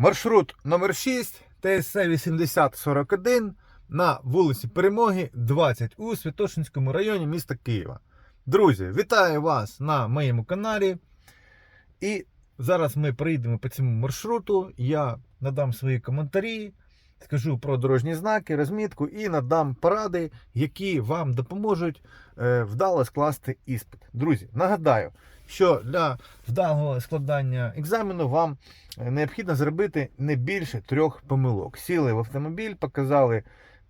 Маршрут номер 6 ТСЦ 8041 на вулиці Перемоги, 20 у Святошинському районі міста Києва. Друзі, вітаю вас на моєму каналі. І зараз ми прийдемо по цьому маршруту. Я надам свої коментарі, скажу про дорожні знаки, розмітку і надам поради, які вам допоможуть е, вдало скласти іспит. Друзі, нагадаю, що для вдалого складання екзамену вам е, необхідно зробити не більше трьох помилок. Сіли в автомобіль, показали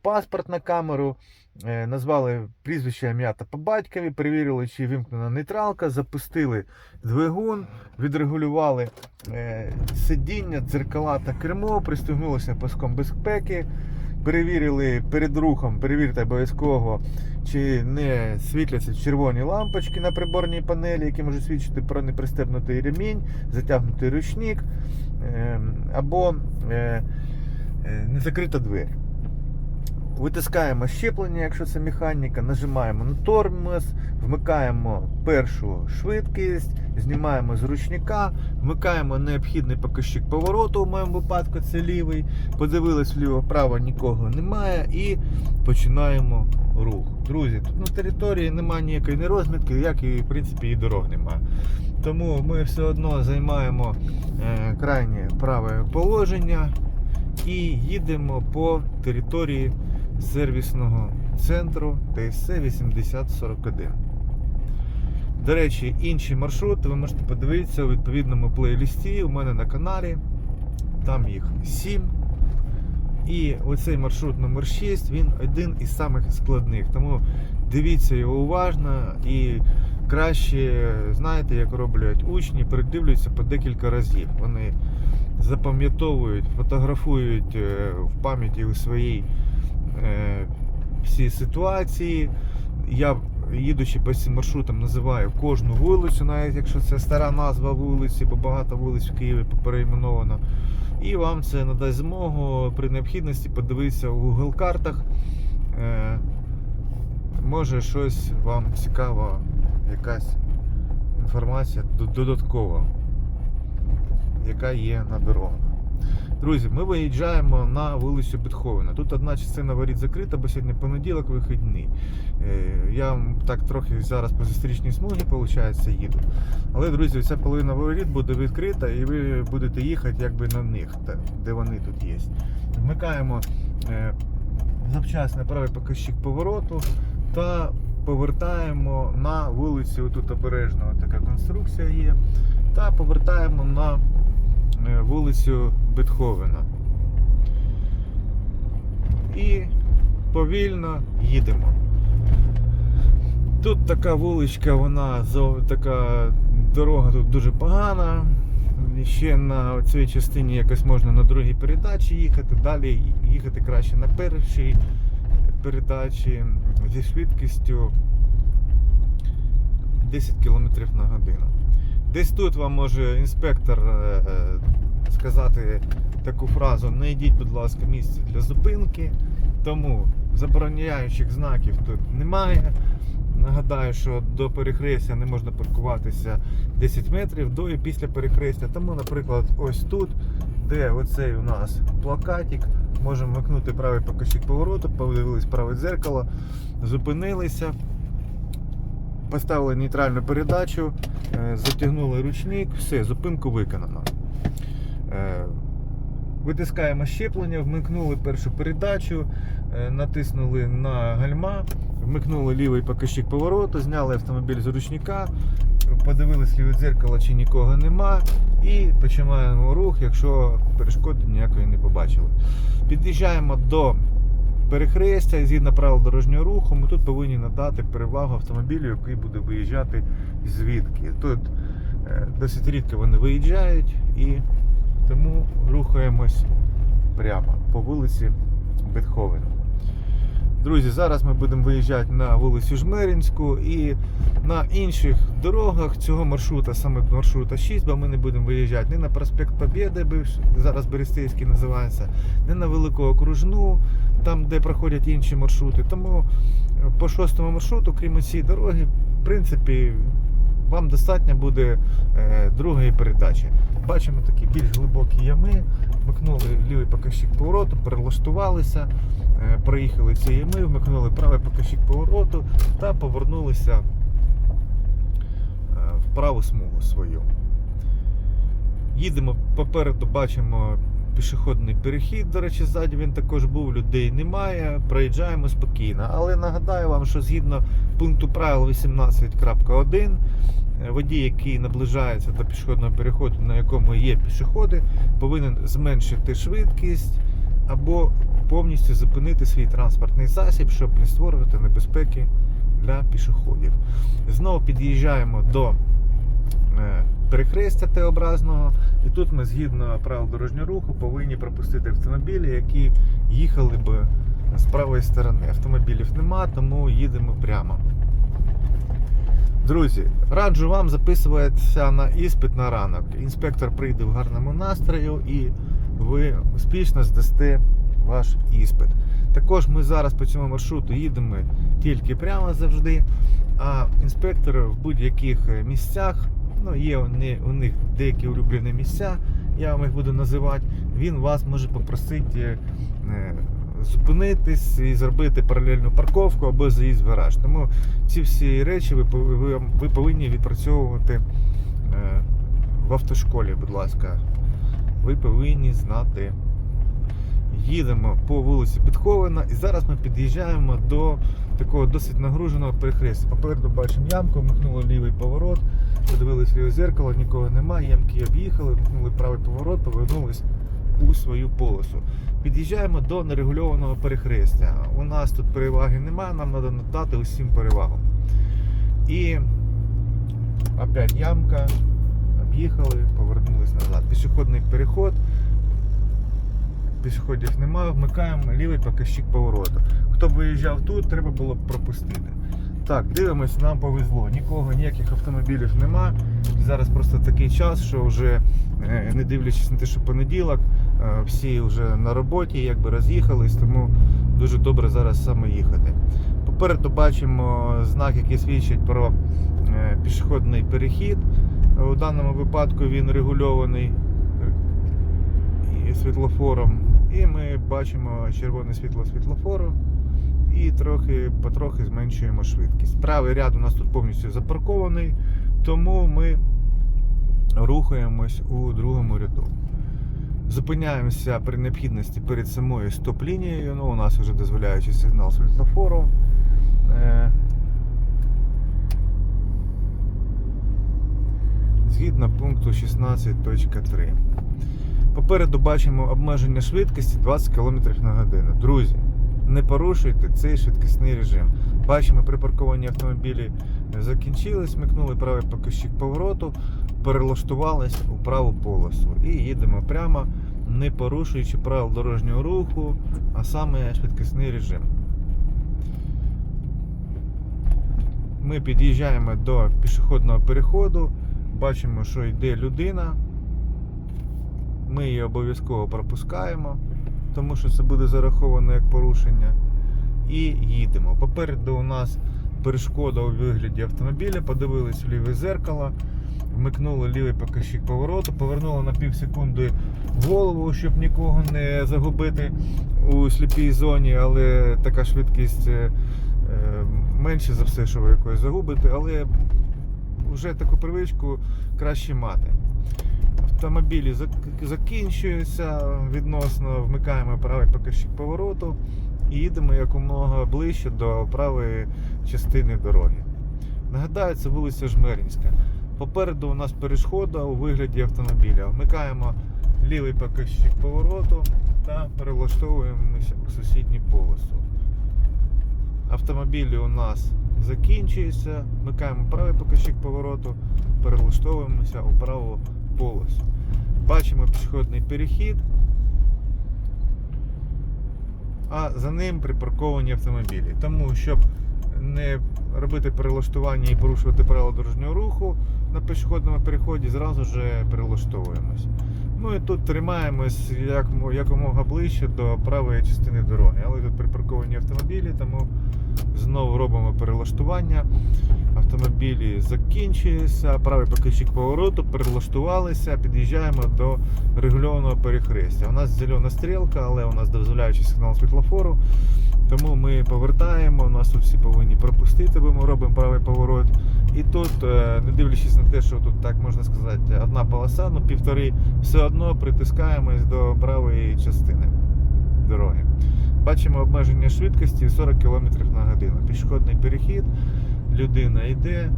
паспорт на камеру, е, назвали прізвище ім'я та по батькові, перевірили, чи вимкнена нейтралка, запустили двигун, відрегулювали е, сидіння, дзеркала та кермо, пристегнулися паском безпеки. Перевірили перед рухом, перевірте обов'язково, чи не світляться червоні лампочки на приборній панелі, які можуть свідчити про непристебнутий ремінь, затягнутий ручник е, або е, е, не закрита двері. Витискаємо щеплення, якщо це механіка, нажимаємо на тормоз, вмикаємо першу швидкість, знімаємо з ручника, вмикаємо необхідний показчик повороту, в моєму випадку це лівий. Подивились вліво-вправо, нікого немає і починаємо рух. Друзі, тут на території немає ніякої ні розмітки, як і в принципі і дорог немає. Тому ми все одно займаємо е, крайнє праве положення і їдемо по території сервісного центру ТСЦ 8041. До речі, інші маршрути ви можете подивитися у відповідному плейлісті у мене на каналі. Там їх 7. І оцей маршрут номер 6 він один із самих складних. Тому дивіться його уважно і краще, знаєте, як роблять учні, передивлюються по декілька разів. Вони запам'ятовують, фотографують е, в пам'яті у своїй всі ситуації. Я, їдучи по цим маршрутам, називаю кожну вулицю, навіть якщо це стара назва вулиці, бо багато вулиць в Києві перейменовано. І вам це надасть змогу при необхідності подивитися у Google картах. Е, може щось вам цікаво, якась інформація додаткова, яка є на дорогах. Друзі, ми виїжджаємо на вулицю Бетховена. Тут одна частина воріт закрита, бо сьогодні понеділок вихідний. Е, Я так трохи зараз по зустрічній смугі, виходить, їду. Але, друзі, ця половина воріт буде відкрита і ви будете їхати якби на них, де вони тут є. Вмикаємо е, завчасний правий показчик повороту та повертаємо на вулицю. Тут обережно така конструкція є. Та повертаємо на вулицю Бетховена. І повільно їдемо. Тут така вуличка, вона така дорога тут дуже погана. Ще на цій частині якось можна на другій передачі їхати, далі їхати краще на першій передачі зі швидкістю 10 км на годину. Десь тут вам може інспектор е, е, сказати таку фразу: не йдіть, будь ласка, місце для зупинки. Тому забороняючих знаків тут немає. Нагадаю, що до перехрестя не можна паркуватися 10 метрів до і після перехрестя. Тому, наприклад, ось тут, де оцей у нас плакатик, можемо вмикнути правий показчик повороту, подивились праве дзеркало, зупинилися, поставили нейтральну передачу, е, затягнули ручник, все, зупинку виконано. Е, Витискаємо щеплення, вмикнули першу передачу, е, натиснули на гальма, вмикнули лівий показчик повороту, зняли автомобіль з ручника, подивились ліве дзеркало, чи нікого нема, і починаємо рух, якщо перешкоди ніякої не побачили. Під'їжджаємо до перехрестя згідно правил дорожнього руху, ми тут повинні надати перевагу автомобілю, який буде виїжджати звідки. Тут е, досить рідко вони виїжджають і тому рухаємось прямо по вулиці Бетховена. Друзі, зараз ми будемо виїжджати на вулицю Жмеринську і на інших дорогах цього маршрута, саме маршрута 6, бо ми не будемо виїжджати ні на проспект Побєди, зараз Берестейський називається, ні на Велику Окружну, там де проходять інші маршрути. Тому по шостому маршруту, крім цієї дороги, в принципі, вам достатньо буде е, другої передачі. Бачимо такі більш глибокі ями. вмикнули лівий показчик повороту, перелаштувалися, проїхали ці ями, вмикнули правий показчик повороту та повернулися е, в праву смугу свою. Їдемо попереду, бачимо пішохідний перехід. До речі, ззаді він також був, людей немає. Проїжджаємо спокійно. Але нагадаю вам, що згідно пункту правил 18.1, е, водій, який наближається до пішохідного переходу, на якому є пішоходи, повинен зменшити швидкість або повністю зупинити свій транспортний засіб, щоб не створювати небезпеки для пішоходів. Знову під'їжджаємо до е, перехрестя Т-образного, і тут ми згідно правил дорожнього руху повинні пропустити автомобілі, які їхали б з правої сторони. Автомобілів нема, тому їдемо прямо. Друзі, раджу вам записуватися на іспит на ранок. Інспектор прийде в гарному настрою і ви успішно здасте ваш іспит. Також ми зараз по цьому маршруту їдемо тільки прямо завжди, а інспектор в будь-яких місцях, ну є у них деякі улюблені місця, я вам їх буду називати, він вас може попросити е, зупинитись і зробити паралельну парковку або заїзд в гараж. Тому ці всі речі ви, ви, ви повинні відпрацьовувати е, в автошколі, будь ласка. Ви повинні знати. Їдемо по вулиці Підхована і зараз ми під'їжджаємо до такого досить нагруженого перехрестя. Попереду бачимо ямку, вмикнули лівий поворот, подивились ліве зеркало, нікого немає, ямки об'їхали, вмикнули правий поворот, повернулись у свою полосу. Під'їжджаємо до нерегульованого перехрестя. У нас тут переваги немає, нам треба надати усім перевагу. І опять ямка, об'їхали, повернулись назад. Пішохідний переход. Пішоходів немає, вмикаємо лівий показчик повороту. Хто б виїжджав тут, треба було б пропустити. Так, дивимось, нам повезло. Нікого, ніяких автомобілів нема. Зараз просто такий час, що вже е, не дивлячись на те, що понеділок, е, всі вже на роботі, якби роз'їхались, тому дуже добре зараз саме їхати. Попереду бачимо знак, який свідчить про е, пішохідний перехід. У даному випадку він регульований світлофором. І ми бачимо червоне світло світлофору і трохи потрохи зменшуємо швидкість. Правий ряд у нас тут повністю запаркований, тому ми рухаємось у другому ряду. Зупиняємося при необхідності перед самою стоп-лінією. Ну, у нас вже дозволяючий сигнал світлофору. Е, Згідно пункту 16.3. Попереду бачимо обмеження швидкості 20 км на годину. Друзі, не порушуйте цей швидкісний режим. Бачимо, припарковані автомобілі закінчили, смикнули правий показчик повороту, перелаштувалися у праву полосу і їдемо прямо, не порушуючи правил дорожнього руху, а саме швидкісний режим. Ми під'їжджаємо до пішохідного переходу, бачимо, що йде людина. Ми її обов'язково пропускаємо, тому що це буде зараховано як порушення. І їдемо. Попереду у нас перешкода у вигляді автомобіля, подивились в ліве зеркало, вмикнули лівий показчик повороту, повернули на пів секунди голову, щоб нікого не загубити у сліпій зоні, але така швидкість е, е, менше за все, що ви якось загубите, але вже таку привичку краще мати автомобілі зак- закінчуються відносно, вмикаємо правий показчик повороту і їдемо якомога ближче до правої частини дороги. Нагадаю, це вулиця Жмеринська. Попереду у нас перешкода у вигляді автомобіля. Вмикаємо лівий показчик повороту та перелаштовуємося у сусідню полосу. Автомобілі у нас закінчуються, вмикаємо правий показчик повороту, перелаштовуємося у праву полосу. Бачимо пішохідний перехід, а за ним припарковані автомобілі. Тому, щоб не робити перелаштування і порушувати правила дорожнього руху на пішохідному переході, зразу ж перелаштовуємось. Ну і тут тримаємось як, якомога ближче до правої частини дороги. Але тут припарковані автомобілі, тому знову робимо перелаштування. Автомобілі закінчується, правий покажчик повороту, перелаштувалися, під'їжджаємо до регульованого перехрестя. У нас зелена стрілка, але у нас дозволяючий сигнал світлофору. Тому ми повертаємо, нас тут всі повинні пропустити, бо ми робимо правий поворот. І тут, е, не дивлячись на те, що тут так можна сказати, одна полоса, ну півтори, все одно притискаємось до правої частини дороги. Бачимо обмеження швидкості 40 км на годину. Пішохідний перехід, людина йде,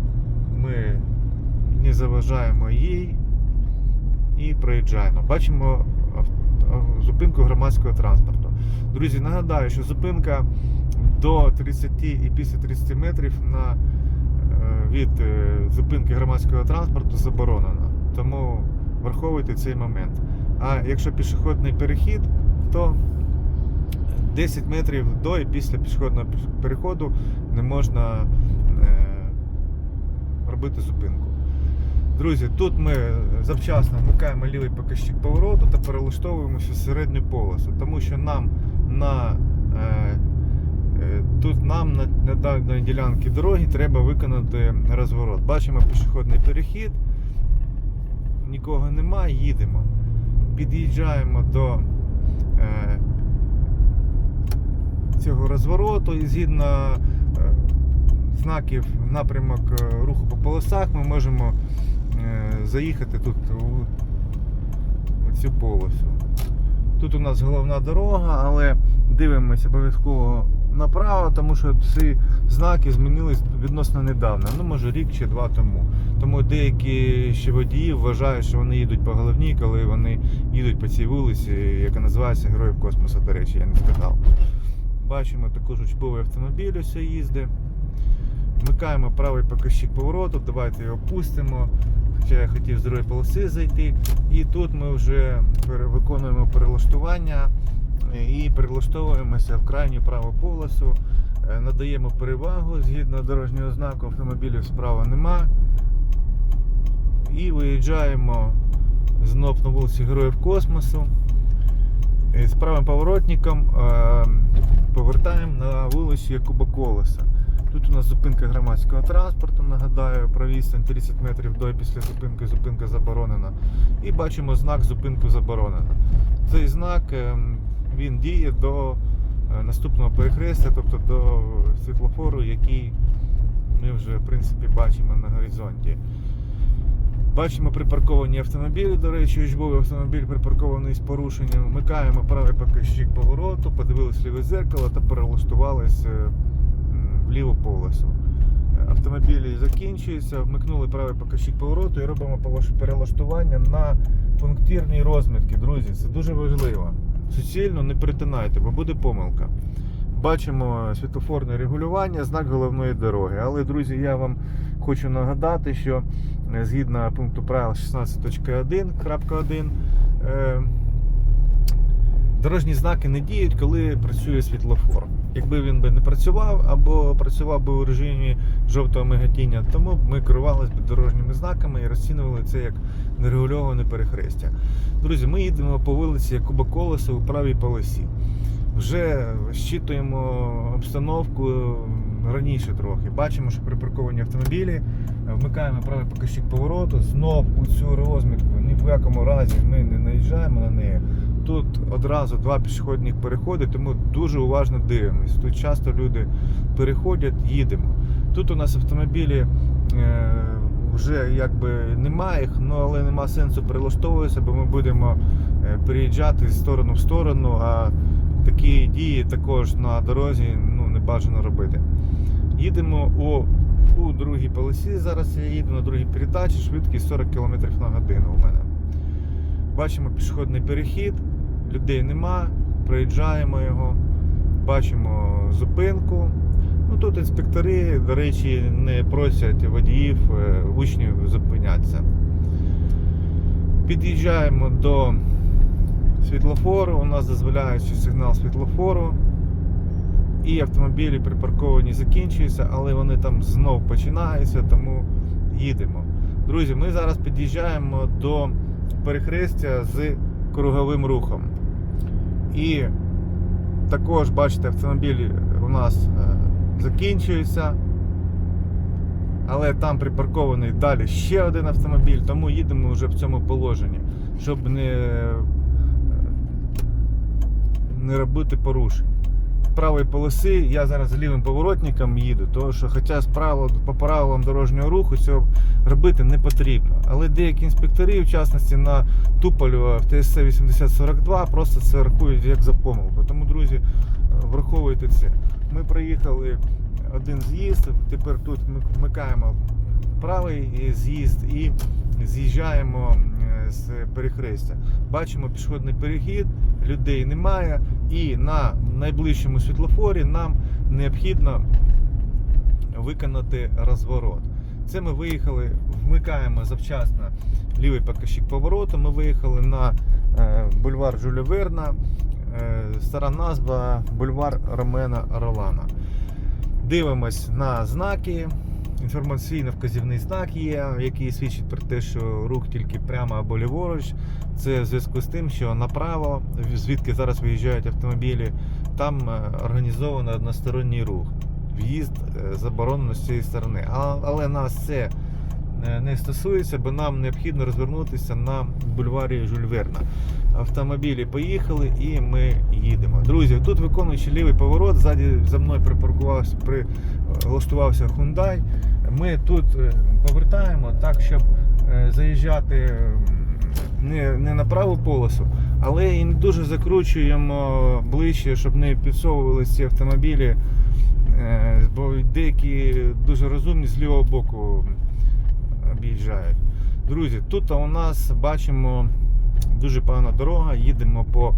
ми не заважаємо їй і проїжджаємо. Бачимо зупинку громадського транспорту. Друзі, нагадаю, що зупинка до 30 і після 30 метрів на, е, від е, зупинки громадського транспорту заборонена. Тому враховуйте цей момент. А якщо пішохідний перехід, то 10 метрів до і після пішохідного переходу не можна робити зупинку. Друзі, тут ми завчасно вмикаємо лівий показчик повороту та перелаштовуємося в середню полосу, тому що нам на е, е, тут нам на, на даній ділянці дороги треба виконати розворот. Бачимо пішохідний перехід, нікого немає, їдемо. Під'їжджаємо до е, цього розвороту і згідно е, знаків напрямок е, руху по полосах ми можемо е, заїхати тут у, цю полосу. Тут у нас головна дорога, але дивимося обов'язково направо, тому що ці знаки змінились відносно недавно, ну може рік чи два тому. Тому деякі ще водії вважають, що вони їдуть по головній, коли вони їдуть по цій вулиці, яка називається Героїв космосу, до речі, я не сказав. Бачимо також учбовий автомобіль ось їздить. Вмикаємо правий показчик повороту, давайте його пустимо. Хоча я хотів з другої полоси зайти. І тут ми вже виконуємо перелаштування е, і перелаштовуємося в крайню праву полосу. Е, Надаємо перевагу згідно дорожнього знаку, автомобілів справа нема. І виїжджаємо знов на вулиці Героїв Космосу. З правим поворотником е, повертаємо на вулицю Якуба Колеса. Тут у нас зупинка громадського транспорту, нагадаю, про відстань 30 метрів до і після зупинки зупинка заборонена. І бачимо знак зупинку заборонена. Цей знак е, він діє до е, наступного перехрестя, тобто до світлофору, який ми вже в принципі бачимо на горизонті. Бачимо припарковані автомобілі. До речі, учбовий автомобіль припаркований з порушенням. Вмикаємо правий показчик повороту, подивились ліве зеркало та перелаштувались е, ліву полосу. Е, Автомобілі закінчуються, вмикнули правий показчик повороту і робимо перелаштування на пунктирні розмітки. Друзі, це дуже важливо. Суцільно не перетинайте, бо буде помилка. Бачимо світлофорне регулювання, знак головної дороги. Але, друзі, я вам хочу нагадати, що е, згідно пункту правил 16.1.1, е, дорожні знаки не діють, коли працює світлофор. Якби він би не працював або працював би у режимі жовтого мигатіння, тому ми керувалися дорожніми знаками і розцінювали це як нерегульоване перехрестя. Друзі, ми їдемо по вулиці Якуба Колеса у правій полосі. Вже щитуємо обстановку раніше трохи. Бачимо, що припарковані автомобілі. Вмикаємо правий показчик повороту. Знов у цю розмітку. Ні в якому разі ми не наїжджаємо на неї. Тут одразу два пішохідних переходи, тому дуже уважно дивимось. Тут часто люди переходять, їдемо. Тут у нас автомобілі е, вже якби немає їх, ну але нема сенсу прилаштовуватися, бо ми будемо е, переїжджати з сторону в сторону. А такі дії також на дорозі ну, не бажано робити. Їдемо у, у другій полосі. Зараз я їду на другій передачі, швидкість 40 км на годину у мене. Бачимо пішохідний перехід, людей нема, проїжджаємо його, бачимо зупинку. Ну, тут інспектори, до речі, не просять водіїв, е, учнів зупинятися. Під'їжджаємо до світлофору, у нас дозволяючий сигнал світлофору. І автомобілі припарковані закінчуються, але вони там знов починаються, тому їдемо. Друзі, ми зараз під'їжджаємо до перехрестя з круговим рухом. І також, бачите, автомобіль у нас е, закінчуються. але там припаркований далі ще один автомобіль, тому їдемо вже в цьому положенні, щоб не, не робити порушень. Правої полоси я зараз лівим поворотником їду, тому що, хоча з правил, по правилам дорожнього руху цього робити не потрібно. Але деякі інспектори, в частності на Туполєва в ТСЦ 8042, просто це рахують як за помилку. Тому, друзі, враховуйте це. Ми проїхали один з'їзд, тепер тут ми вмикаємо правий з'їзд і з'їжджаємо е, з перехрестя. Бачимо пішохідний перехід, людей немає, і на найближчому світлофорі нам необхідно виконати розворот. Це ми виїхали, вмикаємо завчасно лівий показчик повороту. Ми виїхали на е, бульвар Жюля Верна, е, стара назва бульвар Ромена Ролана. Дивимось на знаки. Інформаційно-вказівний знак є, який свідчить про те, що рух тільки прямо або ліворуч. Це в зв'язку з тим, що направо, звідки зараз виїжджають автомобілі, там е, організовано односторонній рух. В'їзд е, заборонено з цієї сторони. Але нас це е, не стосується, бо нам необхідно розвернутися на бульварі Жюль Верна. Автомобілі поїхали і ми їдемо. Друзі, тут виконуючи лівий поворот, ззаді за мною припаркувався, при, влаштувався Hyundai. Ми тут е, повертаємо так, щоб е, заїжджати не, не на праву полосу, але і не дуже закручуємо ближче, щоб не підсовувалися ці автомобілі. Е, Бо деякі дуже розумні з лівого боку об'їжджають. Друзі, тут у нас бачимо дуже погана дорога, їдемо по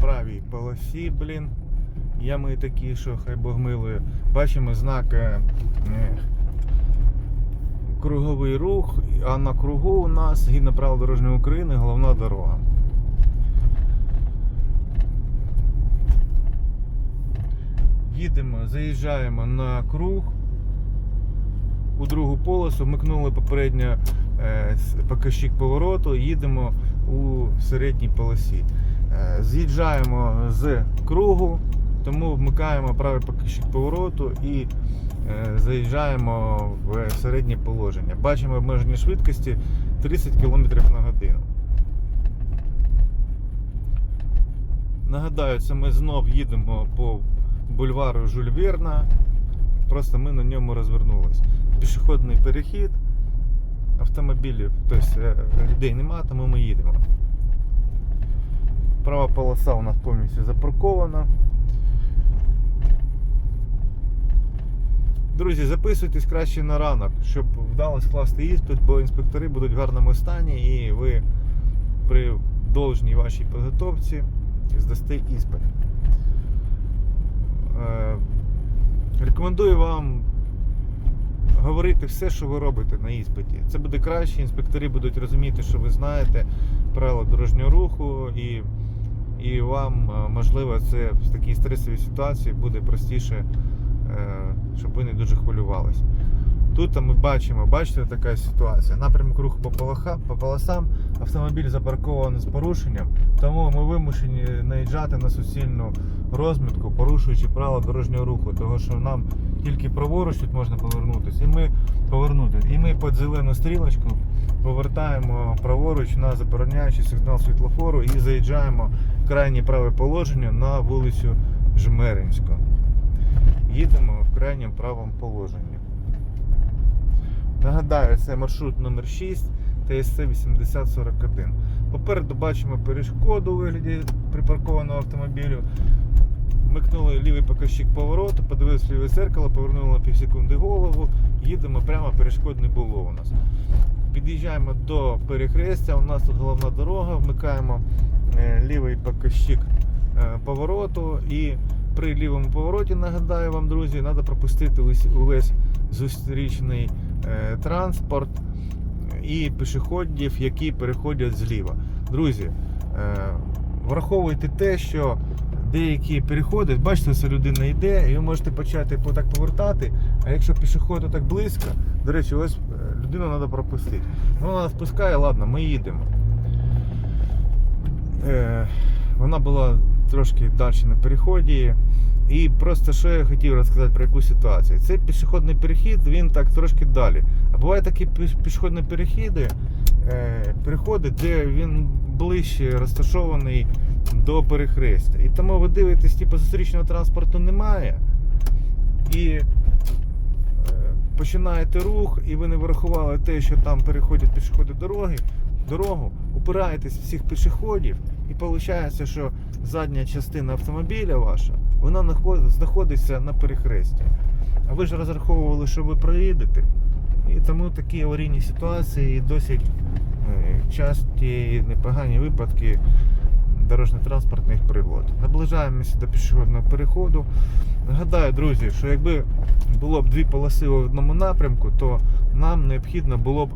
правій полосі, блін. Ями такі, що хай Бог милує. Бачимо знак е, е, круговий рух, а на кругу у нас згідно правил дорожньої України головна дорога. Їдемо, заїжджаємо на круг у другу полосу, вмикнули попередньо е, с- повороту, їдемо у середній полосі. Е, З'їжджаємо з кругу, тому вмикаємо правий показчик повороту і е, заїжджаємо в середнє положення. Бачимо обмеження швидкості 30 км на годину. Нагадаю, це ми знов їдемо по бульвару Жюль Верна. Просто ми на ньому розвернулись. Пішохідний перехід, автомобілів, тобто е, людей нема, тому ми їдемо. Права полоса у нас повністю запаркована. Друзі, записуйтесь краще на ранок, щоб вдало скласти іспит, бо інспектори будуть в гарному стані і ви при должній вашій підготовці здасте іспит. Е, Рекомендую вам говорити все, що ви робите на іспиті. Це буде краще, інспектори будуть розуміти, що ви знаєте правила дорожнього руху, і, і вам, е, можливо, це в такій стресовій ситуації буде простіше, щоб ви не дуже хвилювались. Тут ми бачимо, бачите, така ситуація. Напрямок руху по, полоха, по полосам, автомобіль запаркований з порушенням, тому ми вимушені наїжджати на суцільну розмітку, порушуючи правила дорожнього руху, тому що нам тільки праворуч тут можна повернутися, і ми повернути. І ми під зелену стрілочку повертаємо праворуч на забороняючий сигнал світлофору і заїжджаємо в крайнє праве положення на вулицю Жмеринську. Їдемо в крайньому правому положенні. Нагадаю, це маршрут номер 6 ТСЦ 8041. Попереду бачимо перешкоду у вигляді припаркованого автомобілю. Микнули лівий показчик повороту, подивилися ліве зеркало, повернули на півсекунди голову, їдемо прямо, перешкод не було у нас. Під'їжджаємо до перехрестя, у нас тут головна дорога, вмикаємо е, лівий показчик е, повороту і при лівому повороті, нагадаю вам, друзі, треба пропустити увесь зустрічний е, транспорт і пішоходів, які переходять зліва. Друзі, е, враховуйте те, що деякі переходи, бачите, що людина йде, і ви можете почати так повертати, а якщо пішоход так близько, до речі, ось е, людину треба пропустити. Ну, вона нас пускає, ладно, ми їдемо. Е, вона була трошки далі на переході. І просто що я хотів розказати про яку ситуацію. Цей пішохідний перехід, він так трошки далі. А бувають такі піш- пішохідні перехіди, е, переходи, де він ближче розташований до перехрестя. І тому ви дивитесь, типу, зустрічного транспорту немає. І е, починаєте рух, і ви не врахували те, що там переходять пішоходи дороги, дорогу, упираєтесь в всіх пішоходів, і виходить, що задня частина автомобіля ваша, вона знаходиться на перехресті. А ви ж розраховували, що ви проїдете. І тому такі аварійні ситуації і досить е, часті непогані випадки дорожньо-транспортних пригод. Наближаємося до пішохідного переходу. Нагадаю, друзі, що якби було б дві полоси в одному напрямку, то нам необхідно було б,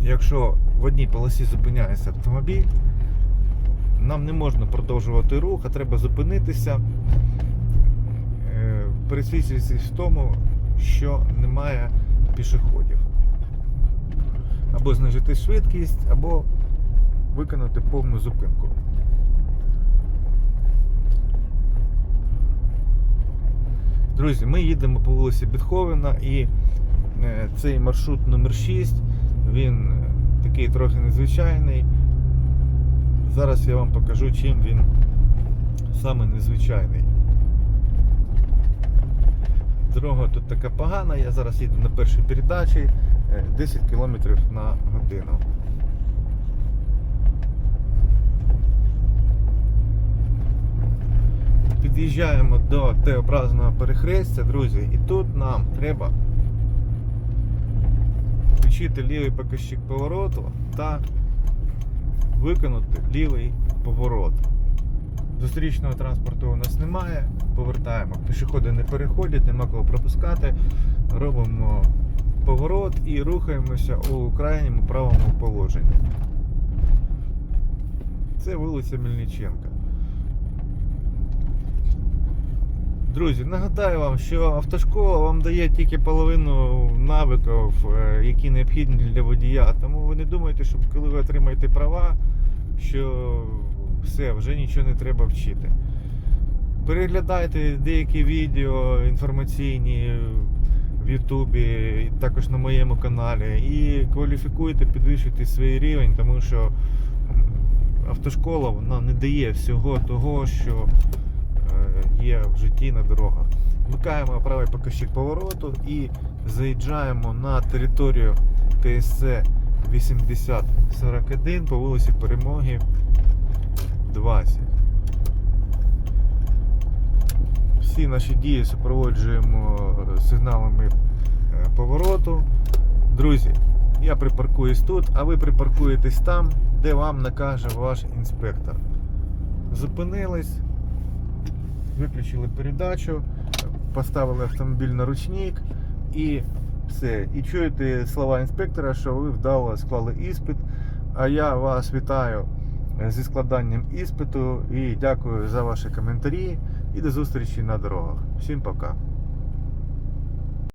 якщо в одній полосі зупиняється автомобіль, нам не можна продовжувати рух, а треба зупинитися, е, в тому, що немає пішоходів. Або знижити швидкість, або виконати повну зупинку. Друзі, ми їдемо по вулиці Бетховена і е, цей маршрут номер 6 він е, такий трохи незвичайний. Зараз я вам покажу, чим він саме незвичайний. Дорога тут така погана, я зараз їду на першій передачі е, 10 км на годину. Під'їжджаємо до Т-образного перехрестя, друзі, і тут нам треба включити лівий показчик повороту та виконати лівий поворот. Зустрічного транспорту у нас немає, повертаємо. Пішоходи не переходять, нема кого пропускати. Робимо поворот і рухаємося у крайньому правому положенні. Це вулиця Мельниченка. Друзі, нагадаю вам, що автошкола вам дає тільки половину навиків, е, які необхідні для водія. Тому ви не думайте, що коли ви отримаєте права, що все, вже нічого не треба вчити. Переглядайте деякі відео інформаційні в Ютубі, також на моєму каналі, і кваліфікуйте, підвищуйте свій рівень, тому що автошкола вона не дає всього того, що є в житті на дорогах. Вмикаємо правий показчик повороту і заїжджаємо на територію ТСЦ 8041 по вулиці Перемоги 20. Всі наші дії супроводжуємо е, сигналами е, повороту. Друзі, я припаркуюсь тут, а ви припаркуєтесь там, де вам накаже ваш інспектор. Зупинились, виключили передачу, поставили автомобіль на ручник і все. І чуєте слова інспектора, що ви вдало склали іспит. А я вас вітаю зі складанням іспиту і дякую за ваші коментарі. І до зустрічі на дорогах. Всім пока.